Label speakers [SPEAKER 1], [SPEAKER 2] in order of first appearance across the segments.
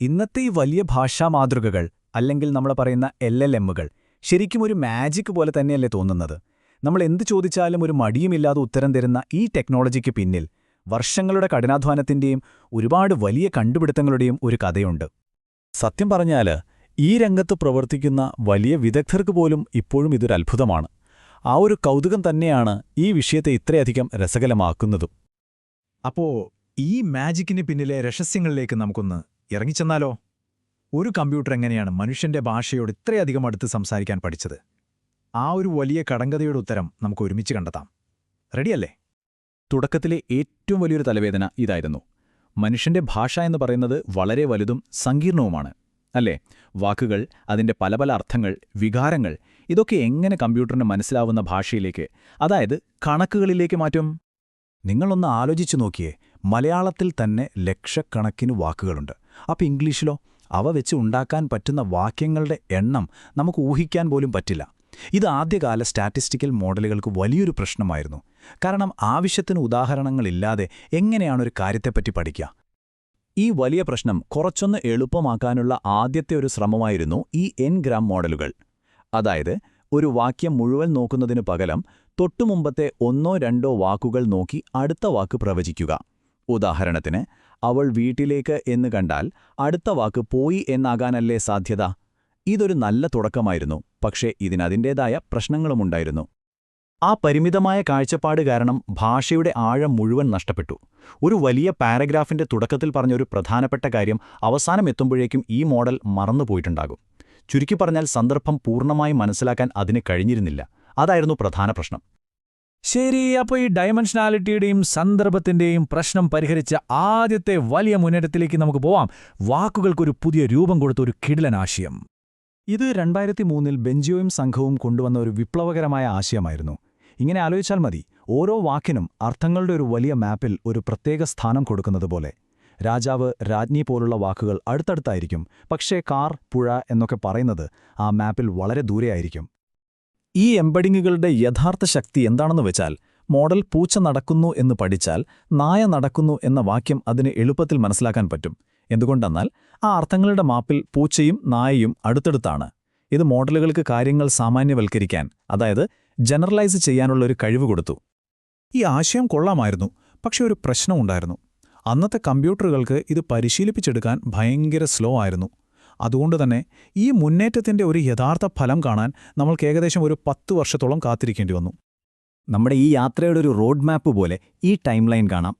[SPEAKER 1] ഇന്നത്തെ ഈ വലിയ ഭാഷാ മാതൃകകൾ അല്ലെങ്കിൽ നമ്മൾ പറയുന്ന എൽ എൽ എമ്മുകൾ ശരിക്കും ഒരു മാജിക് പോലെ തന്നെയല്ലേ തോന്നുന്നത്? നമ്മൾ എന്ത് ചോദിച്ചാലും ഒരു മടിയുമില്ലാതെ ഉത്തരം തരുന്ന ഈ ടെക്നോളജിക്ക് പിന്നിൽ വർഷങ്ങളുടെ കഠിനാധ്വാനത്തിന്റെയും ഒരുപാട് വലിയ കണ്ടുപിടുത്തങ്ങളുടെയും ഒരു കഥയുണ്ട്.
[SPEAKER 2] സത്യം പറഞ്ഞാൽ ഈ രംഗത്ത് പ്രവർത്തിക്കുന്ന വലിയ വിദഗ്ധർക്ക് പോലും ഇപ്പോഴും ഇതൊരു അത്ഭുതമാണ്. ആ ഒരു കൗതുകം തന്നെയാണ് ഈ വിഷയത്തെ ഇത്രയധികം രസകരമാക്കുന്നതും.
[SPEAKER 3] അപ്പോ ഈ മാജിക്കിന് പിന്നിലെ രഹസ്യങ്ങളിലേക്ക് നമുക്കൊന്ന് ഇറങ്ങിച്ചെന്നാലോ? ഒരു കമ്പ്യൂട്ടർ എങ്ങനെയാണ് മനുഷ്യന്റെ ഭാഷയോട് ഇത്രയധികം അടുത്ത് സംസാരിക്കാൻ പഠിച്ചത്? ആ ഒരു വലിയ കടങ്കഥയുടെ ഉത്തരം നമുക്ക് ഒരുമിച്ച് കണ്ടെത്താം. റെഡിയല്ലേ?
[SPEAKER 2] തുടക്കത്തിലെ ഏറ്റവും വലിയൊരു തലവേദന ഇതായിരുന്നു. മനുഷ്യന്റെ ഭാഷ എന്ന് പറയുന്നത് വളരെ വലുതും സങ്കീർണവുമാണ് അല്ലേ? വാക്കുകൾ അതിന്റെ പല പല അർത്ഥങ്ങൾ വികാരങ്ങൾ ഇതൊക്കെ എങ്ങനെ കമ്പ്യൂട്ടറിന് മനസ്സിലാവുന്ന ഭാഷയിലേക്ക് അതായത് കണക്കുകളിലേക്ക് മാറ്റും?
[SPEAKER 1] നിങ്ങളൊന്ന് ആലോചിച്ചു നോക്കിയേ മലയാളത്തിൽ തന്നെ ലക്ഷക്കണക്കിന് വാക്കുകളുണ്ട്. അപ്പൊ ഇംഗ്ലീഷിലോ? അവ വെച്ച് ഉണ്ടാക്കാൻ പറ്റുന്ന വാക്യങ്ങളുടെ എണ്ണം നമുക്ക് ഊഹിക്കാൻ പോലും പറ്റില്ല. ഇത് ആദ്യകാല സ്റ്റാറ്റിസ്റ്റിക്കൽ മോഡലുകൾക്ക് വലിയൊരു പ്രശ്നമായിരുന്നു. കാരണം ആവശ്യത്തിന് ഉദാഹരണങ്ങളില്ലാതെ എങ്ങനെയാണ് ഒരു കാര്യത്തെപ്പറ്റി പഠിക്കുക
[SPEAKER 2] ഈ വലിയ പ്രശ്നം കുറച്ചൊന്ന് എളുപ്പമാക്കാനുള്ള ആദ്യത്തെ ഒരു ശ്രമമായിരുന്നു ഈ എൻ ഗ്രാം മോഡലുകൾ. അതായത് ഒരു വാക്യം മുഴുവൻ നോക്കുന്നതിനു പകരം തൊട്ടുമുമ്പത്തെ ഒന്നോ രണ്ടോ വാക്കുകൾ നോക്കി അടുത്ത വാക്ക് പ്രവചിക്കുക. ഉദാഹരണത്തിന് അവൾ വീട്ടിലേക്ക് എന്ന് കണ്ടാൽ അടുത്ത വാക്ക് പോയി എന്നാകാനല്ലേ സാധ്യത? ഇതൊരു നല്ല തുടക്കമായിരുന്നു പക്ഷേ ഇതിനതിന്റേതായ പ്രശ്നങ്ങളുമുണ്ടായിരുന്നു. ആ പരിമിതമായ കാഴ്ചപ്പാട് കാരണം ഭാഷയുടെ ആഴം മുഴുവൻ നഷ്ടപ്പെട്ടു. ഒരു വലിയ പാരഗ്രാഫിന്റെ തുടക്കത്തിൽ പറഞ്ഞ ഒരു പ്രധാനപ്പെട്ട കാര്യം അവസാനം എത്തുമ്പോഴേക്കും ഈ മോഡൽ മറന്നുപോയിട്ടുണ്ടാകും ചുരുക്കി പറഞ്ഞാൽ സന്ദർഭം പൂർണമായി മനസ്സിലാക്കാൻ അതിന് കഴിഞ്ഞിരുന്നില്ല. അതായിരുന്നു പ്രധാന പ്രശ്നം.
[SPEAKER 3] ശരി അപ്പോൾ ഈ ഡയമെൻഷനാലിറ്റിയുടെയും സന്ദർഭത്തിന്റെയും പ്രശ്നം പരിഹരിച്ച ആദ്യത്തെ വലിയ മുന്നേറ്റത്തിലേക്ക് നമുക്ക് പോവാം. വാക്കുകൾക്കൊരു പുതിയ രൂപം കൊടുത്ത ഒരു കിടിലൻ ആശയം.
[SPEAKER 1] ഇത് രണ്ടായിരത്തി മൂന്നിൽ ബെഞ്ചിയോയും സംഘവും കൊണ്ടുവന്ന ഒരു വിപ്ലവകരമായ ആശയമായിരുന്നു. ഇങ്ങനെ ആലോചിച്ചാൽ മതി ഓരോ വാക്കിനും അർത്ഥങ്ങളുടെ ഒരു വലിയ മാപ്പിൽ ഒരു പ്രത്യേക സ്ഥാനം കൊടുക്കുന്നതുപോലെ രാജാവ് രാജ്ഞി പോലുള്ള വാക്കുകൾ അടുത്തടുത്തായിരിക്കും പക്ഷേ കാർ പുഴ എന്നൊക്കെ പറയുന്നത് ആ മാപ്പിൽ വളരെ ദൂരെയായിരിക്കും.
[SPEAKER 2] ഈ എംബഡിങ്ങുകളുടെ യഥാർത്ഥ ശക്തി എന്താണെന്ന് വെച്ചാൽ മോഡൽ പൂച്ച നടക്കുന്നു എന്ന് പഠിച്ചാൽ നായ നടക്കുന്നു എന്ന വാക്യം അതിന് എളുപ്പത്തിൽ മനസ്സിലാക്കാൻ പറ്റും. എന്തുകൊണ്ടെന്നാൽ ആ അർത്ഥങ്ങളുടെ മാപ്പിൽ പൂച്ചയും നായയും അടുത്തടുത്താണ്. ഇത് മോഡലുകൾക്ക് കാര്യങ്ങൾ സാമാന്യവൽക്കരിക്കാൻ അതായത് ജനറലൈസ് ചെയ്യാനുള്ള ഒരു കഴിവ് കൊടുത്തു.
[SPEAKER 3] ഈ ആശയം കൊള്ളാമായിരുന്നു പക്ഷെ ഒരു പ്രശ്നമുണ്ടായിരുന്നു. അന്നത്തെ കമ്പ്യൂട്ടറുകൾക്ക് ഇത് പരിശീലിപ്പിച്ചെടുക്കാൻ ഭയങ്കര സ്ലോ ആയിരുന്നു. അതുകൊണ്ട് തന്നെ ഈ മുന്നേറ്റത്തിന്റെ ഒരു യഥാർത്ഥ ഫലം കാണാൻ നമ്മൾക്ക് ഏകദേശം ഒരു പത്തു വർഷത്തോളം കാത്തിരിക്കേണ്ടി വന്നു.
[SPEAKER 1] നമ്മുടെ ഈ യാത്രയുടെ ഒരു റോഡ് മാപ്പ് പോലെ ഈ ടൈം ലൈൻ കാണാം.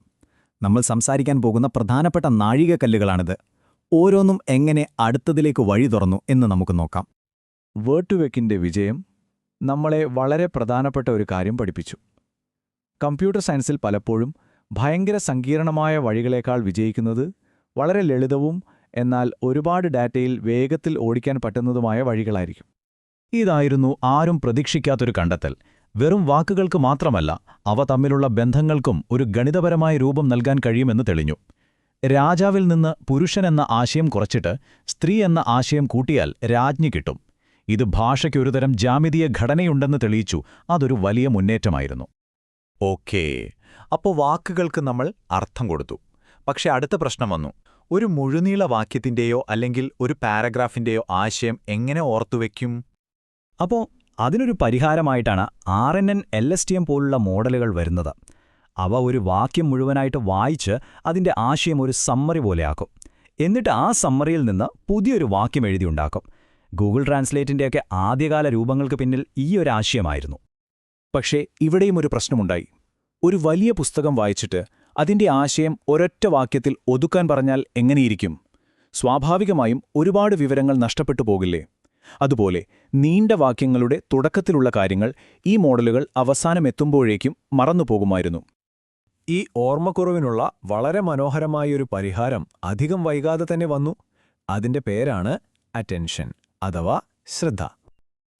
[SPEAKER 1] നമ്മൾ സംസാരിക്കാൻ പോകുന്ന പ്രധാനപ്പെട്ട നാഴികക്കല്ലുകളാണിത്. ഓരോന്നും എങ്ങനെ അടുത്തതിലേക്ക് വഴി തുറന്നു എന്ന് നമുക്ക് നോക്കാം.
[SPEAKER 2] വേർട്ടുവെക്കിന്റെ വിജയം നമ്മളെ വളരെ പ്രധാനപ്പെട്ട ഒരു കാര്യം പഠിപ്പിച്ചു. കമ്പ്യൂട്ടർ സയൻസിൽ പലപ്പോഴും ഭയങ്കര സങ്കീർണമായ വഴികളേക്കാൾ വിജയിക്കുന്നത് വളരെ ലളിതവും എന്നാൽ ഒരുപാട് ഡാറ്റയിൽ വേഗത്തിൽ ഓടിക്കാൻ പറ്റുന്നതുമായ വഴികളായിരിക്കും. ഇതായിരുന്നു ആരും പ്രതീക്ഷിക്കാത്തൊരു കണ്ടെത്തൽ. വെറും വാക്കുകൾക്ക് മാത്രമല്ല അവ തമ്മിലുള്ള ബന്ധങ്ങൾക്കും ഒരു ഗണിതപരമായ രൂപം നൽകാൻ കഴിയുമെന്ന് തെളിഞ്ഞു. രാജാവിൽ നിന്ന് പുരുഷൻ എന്ന ആശയം കുറച്ചിട്ട് സ്ത്രീ എന്ന ആശയം കൂട്ടിയാൽ രാജ്ഞി കിട്ടും. ഇത് ഭാഷയ്ക്കൊരുതരം ജാമിതീയ ഘടനയുണ്ടെന്ന് തെളിയിച്ചു. അതൊരു വലിയ മുന്നേറ്റമായിരുന്നു. ഓക്കേ. അപ്പോൾ വാക്കുകൾക്ക് നമ്മൾ അർത്ഥം കൊടുത്തു. പക്ഷെ അടുത്ത പ്രശ്നം വന്നു. ഒരു മുഴുനീള വാക്യത്തിന്റെയോ അല്ലെങ്കിൽ ഒരു പാരഗ്രാഫിന്റെയോ ആശയം എങ്ങനെ ഓർത്തുവെക്കും
[SPEAKER 1] അപ്പോൾ അതിനൊരു പരിഹാരമായിട്ടാണ് R N N L S T M പോലുള്ള മോഡലുകൾ വരുന്നത്. അവ ഒരു വാക്യം മുഴുവനായിട്ട് വായിച്ച് അതിന്റെ ആശയം ഒരു സമ്മറി പോലെയാക്കും. എന്നിട്ട് ആ സമ്മറിയിൽ നിന്ന് പുതിയൊരു വാക്യം എഴുതിയുണ്ടാക്കും. ഗൂഗിൾ ട്രാൻസ്ലേറ്റിന്റെയൊക്കെ ആദ്യകാല രൂപങ്ങൾക്ക് പിന്നിൽ ഈ ഒരു ആശയമായിരുന്നു.
[SPEAKER 2] പക്ഷേ ഇവിടെയും ഒരു പ്രശ്നമുണ്ടായി. ഒരു വലിയ പുസ്തകം വായിച്ചിട്ട് അതിന്റെ ആശയം ഒരൊറ്റ വാക്യത്തിൽ ഒതുക്കാൻ പറഞ്ഞാൽ എങ്ങനെയിരിക്കും? സ്വാഭാവികമായും ഒരുപാട് വിവരങ്ങൾ നഷ്ടപ്പെട്ടു പോകില്ലേ? അതുപോലെ നീണ്ട വാക്യങ്ങളുടെ തുടക്കത്തിലുള്ള കാര്യങ്ങൾ ഈ മോഡലുകൾ അവസാനമെത്തുമ്പോഴേക്കും മറന്നുപോകുമായിരുന്നു
[SPEAKER 3] ഈ ഓർമ്മക്കുറവിനുള്ള വളരെ മനോഹരമായൊരു പരിഹാരം അധികം വൈകാതെ തന്നെ വന്നു. അതിന്റെ പേരാണ് അറ്റൻഷൻ അഥവാ ശ്രദ്ധ.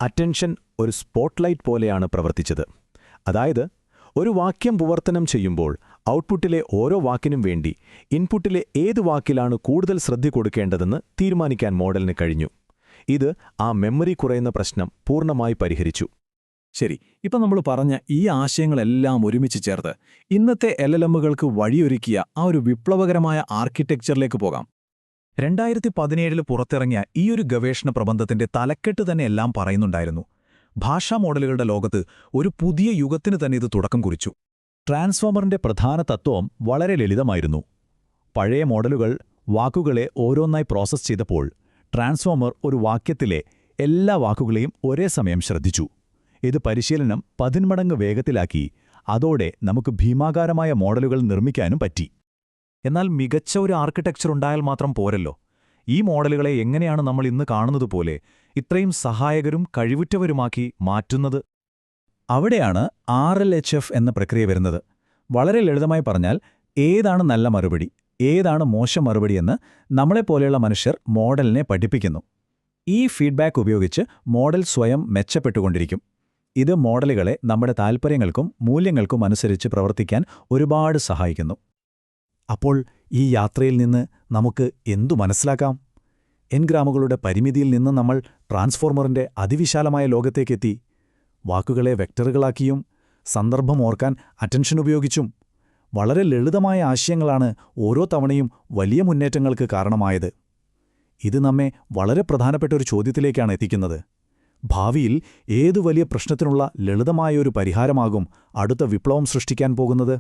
[SPEAKER 2] അറ്റൻഷൻ ഒരു സ്പോട്ട്ലൈറ്റ് പോലെയാണ് പ്രവർത്തിച്ചത്. അതായത് ഒരു വാക്യം വിവർത്തനം ചെയ്യുമ്പോൾ ഔട്ട്പുട്ടിലെ ഓരോ വാക്കിനും വേണ്ടി ഇൻപുട്ടിലെ ഏത് വാക്കിലാണ് കൂടുതൽ ശ്രദ്ധ കൊടുക്കേണ്ടതെന്ന് തീരുമാനിക്കാൻ മോഡലിന് കഴിഞ്ഞു. ഇത് ആ മെമ്മറി കുറയുന്ന പ്രശ്നം പൂർണമായി പരിഹരിച്ചു.
[SPEAKER 3] ശരി ഇപ്പം നമ്മൾ പറഞ്ഞ ഈ ആശയങ്ങളെല്ലാം ഒരുമിച്ച് ചേർത്ത് ഇന്നത്തെ എൽ എൽ എമ്മുകൾക്ക് വഴിയൊരുക്കിയ ആ ഒരു വിപ്ലവകരമായ ആർക്കിടെക്ചറിലേക്ക് പോകാം.
[SPEAKER 1] രണ്ടായിരത്തി പതിനേഴിൽ പുറത്തിറങ്ങിയ ഈ ഒരു ഗവേഷണ പ്രബന്ധത്തിന്റെ തലക്കെട്ട് തന്നെ എല്ലാം പറയുന്നുണ്ടായിരുന്നു. ഭാഷാ മോഡലുകളുടെ ലോകത്ത് ഒരു പുതിയ യുഗത്തിന് തന്നെ ഇത് തുടക്കം കുറിച്ചു.
[SPEAKER 2] ട്രാൻസ്ഫോമറിന്റെ പ്രധാന തത്വം വളരെ ലളിതമായിരുന്നു. പഴയ മോഡലുകൾ വാക്കുകളെ ഓരോന്നായി പ്രോസസ് ചെയ്തപ്പോൾ ട്രാൻസ്ഫോമർ ഒരു വാക്യത്തിലെ എല്ലാ വാക്കുകളെയും ഒരേ സമയം ശ്രദ്ധിച്ചു. ഇത് പരിശീലനം പതിന്മടങ്ങ് വേഗത്തിലാക്കി അതോടെ നമുക്ക് ഭീമാകാരമായ മോഡലുകൾ നിർമ്മിക്കാനും പറ്റി.
[SPEAKER 1] എന്നാൽ മികച്ച ഒരു ആർക്കിടെക്ചർ ഉണ്ടായാൽ മാത്രം പോരല്ലോ. ഈ മോഡലുകളെ എങ്ങനെയാണ് നമ്മൾ ഇന്ന് കാണുന്നതുപോലെ ഇത്രയും സഹായകരും കഴിവുറ്റവരുമാക്കി മാറ്റുന്നത്?
[SPEAKER 2] അവിടെയാണ് ആർ എൽ എച്ച് എഫ് എന്ന പ്രക്രിയ വരുന്നത്. വളരെ ലളിതമായി പറഞ്ഞാൽ ഏതാണ് നല്ല മറുപടി ഏതാണ് മോശം മറുപടിയെന്ന് നമ്മളെപ്പോലെയുള്ള മനുഷ്യർ മോഡലിനെ പഠിപ്പിക്കുന്നു. ഈ ഫീഡ്ബാക്ക് ഉപയോഗിച്ച് മോഡൽ സ്വയം മെച്ചപ്പെട്ടുകൊണ്ടിരിക്കും. ഇത് മോഡലുകളെ നമ്മുടെ താൽപ്പര്യങ്ങൾക്കും മൂല്യങ്ങൾക്കും അനുസരിച്ച് പ്രവർത്തിക്കാൻ ഒരുപാട് സഹായിക്കുന്നു. അപ്പോൾ ഈ യാത്രയിൽ നിന്ന് നമുക്ക് എന്തു മനസ്സിലാക്കാം? എൻഗ്രാമുകളുടെ പരിമിതിയിൽ നിന്ന് നമ്മൾ ട്രാൻസ്ഫോർമറിന്റെ അതിവിശാലമായ ലോകത്തേക്കെത്തി വാക്കുകളെ വെക്ടറുകളാക്കിയും സന്ദർഭം ഓർക്കാൻ അറ്റൻഷൻ ഉപയോഗിച്ചും വളരെ ലളിതമായ ആശയങ്ങളാണ് ഓരോ തവണയും വലിയ മുന്നേറ്റങ്ങൾക്ക് കാരണമായത്. ഇത് നമ്മെ വളരെ പ്രധാനപ്പെട്ട ഒരു ചോദ്യത്തിലേക്കാണ് എത്തിക്കുന്നത്. ഭാവിയിൽ ഏതു വലിയ പ്രശ്നത്തിനുള്ള ലളിതമായ ഒരു പരിഹാരമാകും അടുത്ത വിപ്ലവം സൃഷ്ടിക്കാൻ പോകുന്നത്?